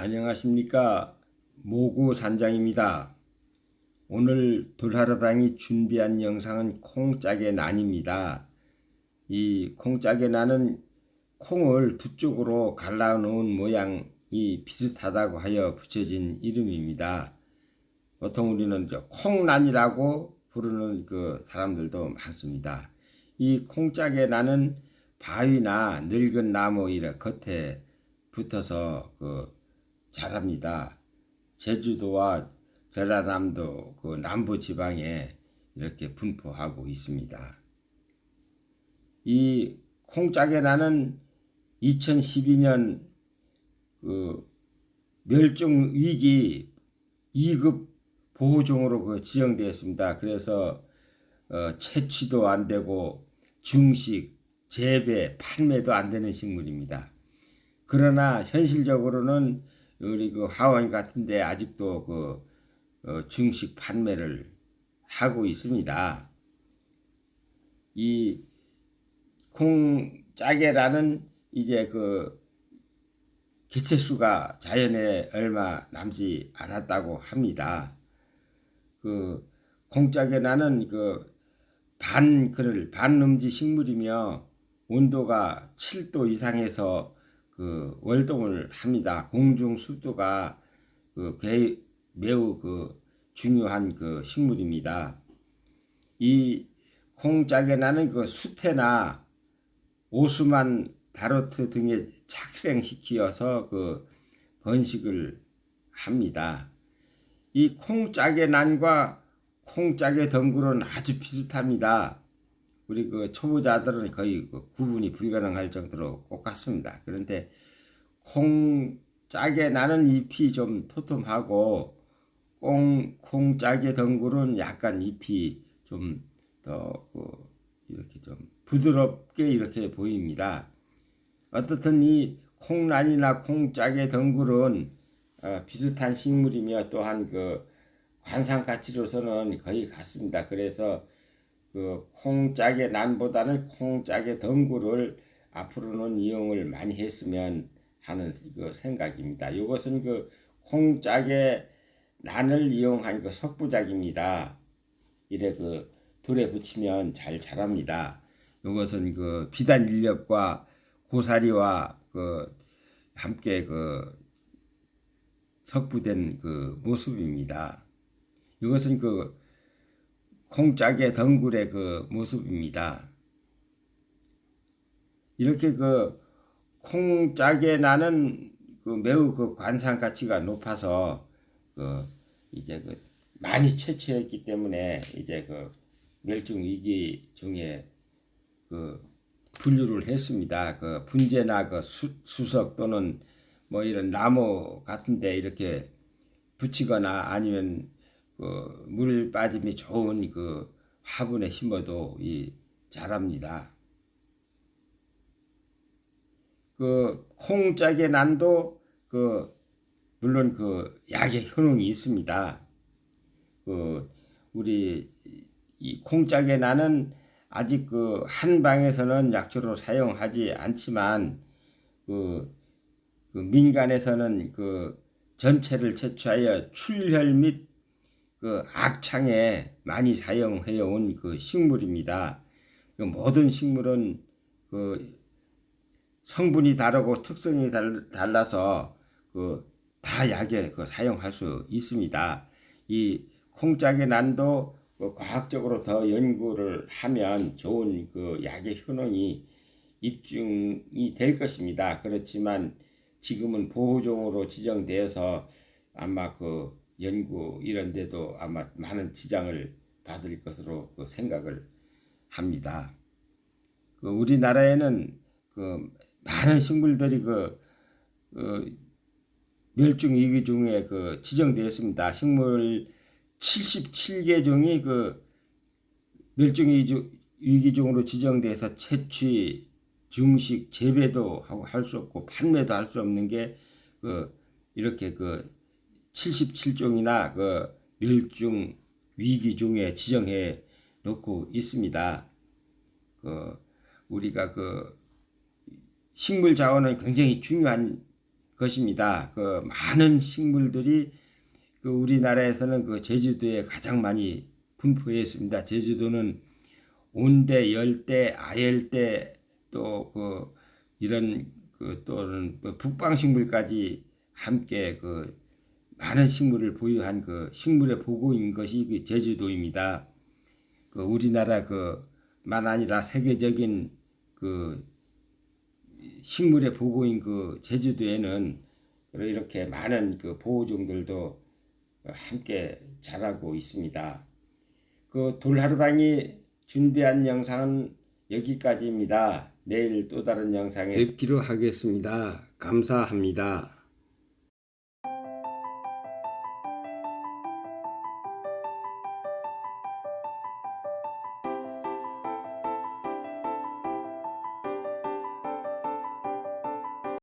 안녕하십니까 모구 산장입니다. 오늘 돌하르방이 준비한 영상은 콩짝의 난입니다. 이 콩짝의 난은 콩을 두 쪽으로 갈라놓은 모양이 비슷하다고 하여 붙여진 이름입니다. 보통 우리는 저 콩난이라고 부르는 그 사람들도 많습니다. 이 콩짝의 난은 바위나 늙은 나무 이래 겉에 붙어서 그 자랍니다. 제주도와 전라남도 그 남부 지방에 이렇게 분포하고 있습니다. 이 콩짝의 나는 2012년 그 멸종 위기 2급 보호종으로 그 지정되었습니다. 그래서 어, 채취도 안 되고 중식, 재배, 판매도 안 되는 식물입니다. 그러나 현실적으로는 우리 그 하원 같은데 아직도 그 어, 중식 판매를 하고 있습니다. 이 콩짜게라는 이제 그 개체수가 자연에 얼마 남지 않았다고 합니다. 그 콩짜게나는 그 반 그를 반음지 식물이며 온도가 7도 이상에서 그 월동을 합니다. 공중 습도가 그 개- 매우 그 중요한 그 식물입니다. 이 콩짝에 나는 그 수태나 오스만 다로트 등에 착생시키어서 그 번식을 합니다. 이 콩짝의 난과 콩짝의 덩굴은 아주 비슷합니다. 우리 그 초보자들은 거의 그 구분이 불가능할 정도로 똑같습니다. 그런데 콩짝에 나는 잎이 좀 토톰하고 콩 콩짝의 덩굴은 약간 잎이 좀 더 그 이렇게 좀 부드럽게 이렇게 보입니다. 어떻든 이 콩란이나 콩짝의 덩굴은 어, 비슷한 식물이며 또한 그 관상 가치로서는 거의 같습니다. 그래서 그 콩짝의 난보다는 콩짝의 덩굴을 앞으로는 이용을 많이 했으면 하는 그 생각입니다. 이것은 그 콩짝의 난을 이용한 그 석부작입니다. 이래 그 돌에 붙이면 잘 자랍니다. 이것은 그 비단 인력과 고사리와 그 함께 그 석부된 그 모습입니다. 이것은 그 콩짝의 덩굴의 그 모습입니다. 이렇게 그 콩짝에 나는 그 매우 그 관상 가치가 높아서 그 이제 그 많이 채취했기 때문에 이제 그 멸종 위기 중에 그 분류를 했습니다. 그 분재나 그 수, 수석 또는 뭐 이런 나무 같은데 이렇게 붙이거나 아니면 그 물 빠짐이 좋은 그 화분에 심어도 이 자랍니다. 그 콩짝의 난도 그 물론 그 약의 효능이 있습니다. 그 우리 이 콩짝의 난은 아직 그 한방에서는 약초로 사용하지 않지만 그, 그 민간에서는 그 전체를 채취하여 출혈 및 그 악창에 많이 사용해 온 그 식물입니다. 그 모든 식물은 그 성분이 다르고 특성이 달, 달라서 그 다 약에 그 사용할 수 있습니다. 이 콩짝의 난도 그 과학적으로 더 연구를 하면 좋은 그 약의 효능이 입증이 될 것입니다. 그렇지만 지금은 보호종으로 지정되어서 아마 그 연구 이런 데도 아마 많은 지장을 받을 것으로 그 생각을 합니다. 그 우리나라에는 그 많은 식물들이 그, 그 멸종 위기 중에 그 지정되었습니다. 식물 77개 종이 그 멸종 위기 종으로 지정돼서 채취, 중식, 재배도 하고 할 수 없고 판매도 할 수 없는 게 그 이렇게 그 77종이나 그 멸종 위기 중에 지정해 놓고 있습니다. 그 우리가 그 식물 자원은 굉장히 중요한 것입니다. 그 많은 식물들이 그 우리나라에서는 그 제주도에 가장 많이 분포해 있습니다. 제주도는 온대, 열대, 아열대 또 그 이런 그 또는 뭐 북방식물까지 함께 그 많은 식물을 보유한 그 식물의 보고인 것이 그 제주도입니다. 그 우리나라 그만 아니라 세계적인 그 식물의 보고인 그 제주도에는 이렇게 많은 그 보호종들도 함께 자라고 있습니다. 그 돌하루방이 준비한 영상은 여기까지입니다. 내일 또 다른 영상에 뵙기로 하겠습니다. 감사합니다.